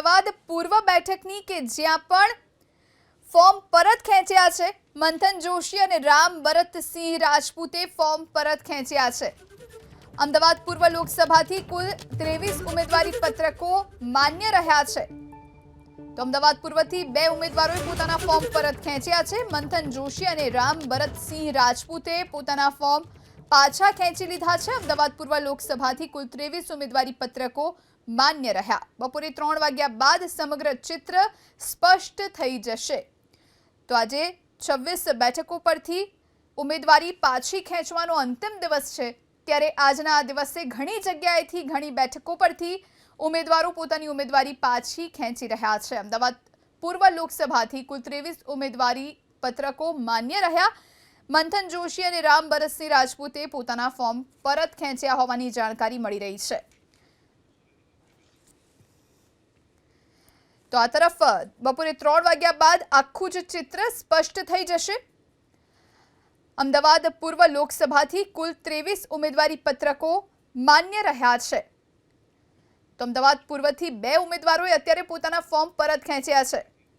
અમદાવાદ પૂર્વ બેઠકની કે જ્યાં પણ ફોર્મ પરત ખેંચ્યા છે મંથન જોશી અને રામ બરતસિંહ રાજપૂતે ફોર્મ પરત ખેંચ્યા છે અમદાવાદ પૂર્વ લોકસભાથી કુલ 23 ઉમેદવારી પત્રકો માન્ય રહ્યા છે અમદાવાદ પૂર્વથી બે ઉમેદવારોએ પોતાનો ફોર્મ પરત ખેંચ્યા છે મંથન જોશી અને રામ બરતસિંહ રાજપૂતે પોતાનો ફોર્મ પાંચા ખેંચી લીધા છે અમદાવાદ પૂર્વ લોકસભાથી કુલ 23 ઉમેદવારી પત્રકો માન્ય રહ્યા બપોરે 3 વાગ્યા બાદ સમગ્ર ચિત્ર સ્પષ્ટ થઈ જશે તો આજે 26 બેઠકો પરથી ઉમેદવારી પાછી ખેંચવાનો અંતિમ દિવસ છે ત્યારે આજના આ દિવસથી ઘણી જગ્યાએથી ઘણી બેઠકો પરથી ઉમેદવારો પોતાની ઉમેદવારી પાછી ખેંચી રહ્યા છે અમદાવાદ પૂર્વ લોકસભાથી કુલ 23 ઉમેદવારી પત્રકો માન્ય રહ્યા મંથન જોશી અને રામ બરસસિંહ રાજપૂતે પોતાના ફોર્મ પરત ખેંચ્યા હોવાની જાણકારી મળી રહી છે તો આ તરફ બપોરે ત્રણ વાગ્યા બાદ આખું જ ચિત્ર સ્પષ્ટ થઈ જશે અમદાવાદ પૂર્વ લોકસભાથી કુલ ત્રેવીસ ઉમેદવારી પત્રકો માન્ય રહ્યા છે તો અમદાવાદ પૂર્વથી બે ઉમેદવારોએ અત્યારે પોતાના ફોર્મ પરત ખેંચ્યા છે